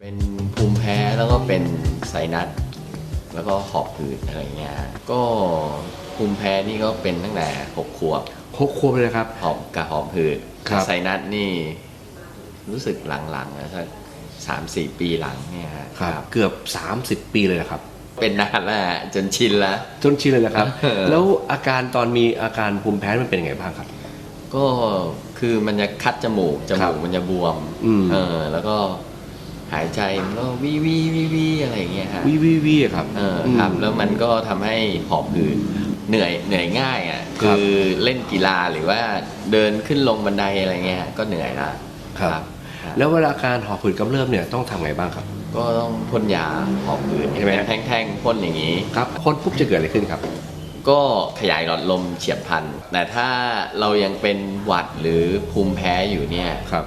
เป็นภูมิแพ้แล้วก็เป็นไซนัสแล้วก็หอบหืดอะไรเงี้ยก็ภูมิแพ้นี่ก็เป็นตั้งแต่หกขวบหกขวบเลยครับ หอบกับหอบหืดครับ ไซนัสนี่รู้สึกหลังๆนะสักสามสี่ปีหลังเนี่ยฮะเกือบ 30 ปีเลยนะครับ เป็นนานแล้วฮะจนชินแล้ว จนชินเลยนะครับ เออ แล้วอาการตอนมีอาการภูมิแพ้มันเป็นยังไงบ้างครับ ก็คือมันจะคัดจมูกจครัมูบกมันจะบวมอืม เออแล้วก็ หายใจมันก็วิวิวิวิอะไรอย่างเงี้ยฮะวิวิวิอะครับเออครับมแล้วมันก็ทำให้หอบหืดเหนื่อยเหนื่อยง่ายอะครับคือเล่นกีฬาหรือว่าเดินขึ้นลงบันไดอะไรเงี้ยก็เหนื่อยละครับครับ แล้วเวลาการหอบหืดกำเริบเนี่ยต้องทำไงบ้างครับ ก็ต้องพ่นยาหอบหืดใช่ไหม แท่งๆพ่นอย่างนี้ ครับพ่นปุ๊บจะเกิดอะไรขึ้นครับ ก็ขยายหลอดลมเฉียบพลัน แต่ถ้าเรายังเป็นหวัดหรือภูมิแพ้อยู่เนี่ยครับ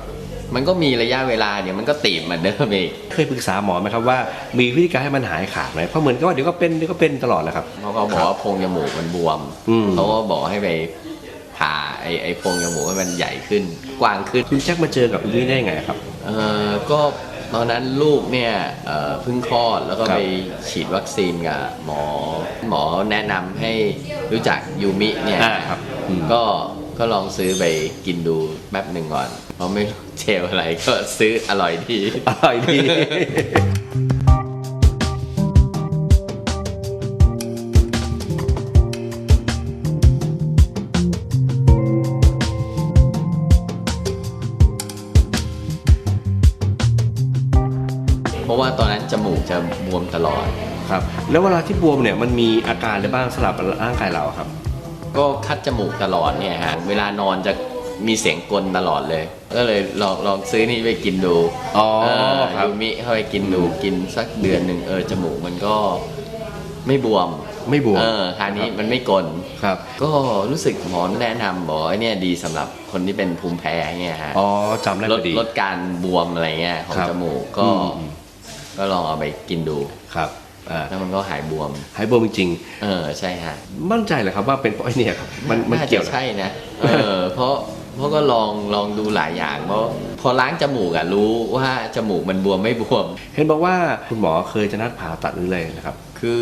มันก็มีระยะเวลาเนี่ยมันก็ตีบเหมือนเดิมอีกเคยปรึกษาหมอไหมครับว่ามีวิธีการให้มันหายขาดไหมเพราะเหมือนกับว่าเดี๋ยวก็เป็นเดี๋ยวก็เป็นตลอดแหละครับเขาก็บอกว่าโพรงจมูกมันบวมอืมเขาก็บอกให้ไปผ่าไอ้ไอ้โพรงจมูกให้มันใหญ่ขึ้นกว้างขึ้นคุณแจ็คมาเจอกับอุ้ยได้ไงครับเออก็ตอนนั้นลูกเนี่ยเอ่อเพิ่งคลอดแล้วก็ครับไปฉีดวัคซีนกับหมอ หมอแนะนำให้รู้จักยูมิเนี่ยอ่าครับอืมก็ ก็ลองซื้อไปกินดูแป๊บหนึ่งก่อน เพราะไม่รู้เจลอะไรก็ซื้ออร่อยดี อร่อยดี เพราะว่าตอนนั้นจมูกจะบวมตลอด ครับ แล้วเวลาที่บวมเนี่ยมันมีอาการอะไรบ้างสลับกับร่างกายเราครับ ก็คัดจมูกตลอดเนี่ยฮะเวลานอนจะมีเสียงกลตลอดเลย ก็เลยลองลองซื้อนี่ไปกินดูอ๋อเออครับยูมิเข้าไปกินดูกินสักเดือนหนึ่งเออจมูกมันก็ไม่บวมไม่บวมเออคราวนี้มันไม่กลครับ ก็รู้สึกหมอแนะนำบอกว่าไอ้เนี่ยดีสำหรับคนที่เป็นภูมิแพ้เนี่ยฮะอ๋อจำได้ลพดอดีลดการบวมอะไรเงี้ยของครับจมูกก็อืมอืมก็ลองเอาไปกินดูครับอ่า แล้วมันก็หายบวม หายบวมจริงเออใช่ฮะๆมั่นใจเหรอครับว่าเป็นเพราะไอ้เนี่ยครับมันมันน่าเกี่จะยวเหรอใช่นะเออเพราะเพราะก็ลองลองดูหลายอย่างเพราะพอล้างจมูกอะรู้ว่าจมูกมันบวมไม่บวม เห็นบอกว่าคุณหมอเคยจะนัดผ่าตัดหรืออะไรนะครับ คือ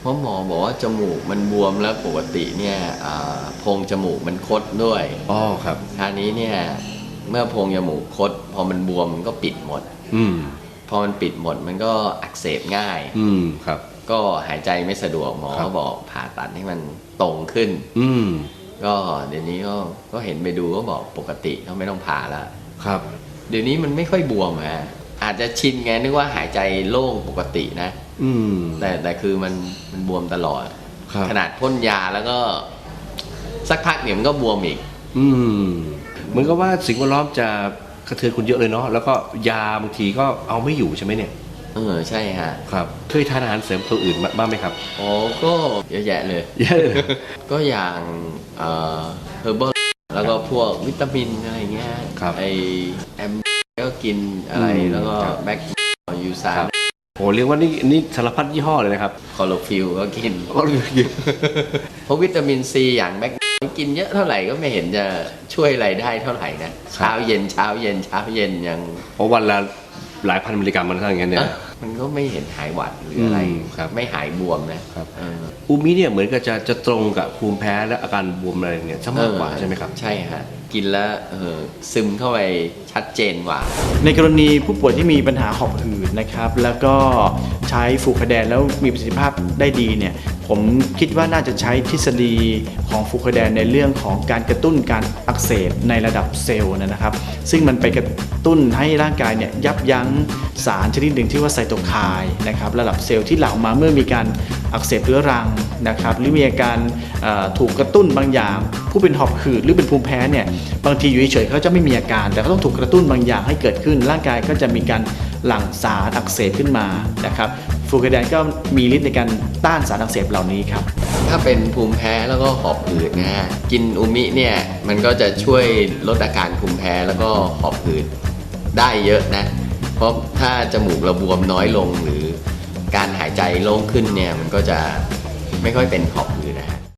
เพราะหมอบอกว่าจมูกมันบวมแล้วปกติเนี่ยอ่าโพรงจมูกมันคดด้วยอ๋อครับคราวนี้เนี่ยเมื่อโพรงจมูกคด พอมันบวมมันก็ปิดหมด อืมพ อมันปิดหมดมันก็อักเสบง่าย อืมครับ ก็หายใจไม่สะดวกหมอครับก็บอกผ่าตัดให้มันตรงขึ้น อืมก็เดี๋ยวนี้ก็ก็เห็นไปดูก็บอกปกติก็ไม่ต้องผ่าละครับ เดี๋ยวนี้มันไม่ค่อยบวมฮะอาจจะชินไงนึกว่าหายใจโล่งปกตินะ อืมแต่แต่คือมันมันบวมตลอดครับขนาดพ่นยาแล้วก็ สักพักเนี่ยมันก็บวมอีก อืมเหมือนกับว่าสิ่งแวดล้อมจะก ระเทือนคุณเยอะเลยเนาะแล้วก็ยาบางทีก็เอาไม่อยู่ใช่ไหมเนี่ยเออใช่ฮะครับเคยทานอาหารเสริมตัวอื่นมาบ้างไหมครับอ๋อก็เยอะแยะเลยเยอะเลย ก็อย่างเอ่อเฮอร์เบิแล้วก็พวกวิตามินอะไรเงี้ยครับไอแอมก็กินอะไรอืมแล้วก็ครับแบ็กยูซาครับโอ้เรียกว่านี่นี่สารพัดยี่ห้อเลยนะครับคอโลฟิลก็กินเพราะวิตามินซีอย่างแบ็ก กินเยอะเท่าไหร่ก็ไม่เห็นจะช่วยอะไรได้เท่าไหร่นะเช้าเย็นเช้าเย็นเช้าเย็นยังเพราะวันละหลายพันมิลลิกรัมมันเท่าอย่างเงี้ยเนี่ยเอ๊ะมันก็ไม่เห็นหายหวัดหรืออะไรอืมครับไม่หายบวมนะครับเอออูมิเนี่ยเหมือนกับจะจะตรงกับภูมิแพ้และอาการบวมอะไรเนี่ยซะมากกว่าเออใช่ไหมครับ ใช่ฮะ กินแล้วเออซึมเข้าไปชัดเจนกว่า ในกรณีผู้ป่วยที่มีปัญหาหอบหืดนะครับ แล้วก็ใช้ฟูคาแดนแล้วมีประสิทธิภาพได้ดีเนี่ยผมคิดว่าน่าจะใช้ทฤษฎีของฟูคาแดนในเรื่องของการกระตุ้นการอักเสบในระดับเซลล์นะครับ ซึ่งมันไปกระตุ้นให้ร่างกายเนี่ยยับยั้งสารชนิดหนึ่งที่ว่าไซโตไคน์นะครับระดับเซลล์ที่หลั่งมาเมื่อมีการอักเสบเรื้อรังนะครับหรือมีอาการถูกกระตุ้นบางอย่าง ผู้เป็นหอบหืดหรือเป็นภูมิแพ้เนี่ยบางทีอยู่เฉยๆเขาจะไม่มีอาการ แต่เขาต้องถูกกระตุ้นบางอย่างให้เกิดขึ้น ร่างกายก็จะมีการหลั่งสารอักเสบขึ้นมานะครับฟูกาแดนก็มีฤทธิ์ในการต้านสารอักเสบเหล่านี้ครับถ้าเป็นภูมิแพ้แล้วก็หอบหืดนะฮะกินอูมิเนี่ยมันก็จะช่วยลดอาการภูมิแพ้แล้วก็หอบหืดได้เยอะนะ เพราะถ้าจมูกเราบวมน้อยลงหรือการหายใจโล่งขึ้นเนี่ยมันก็จะไม่ค่อยเป็นหอบหืดนะฮะ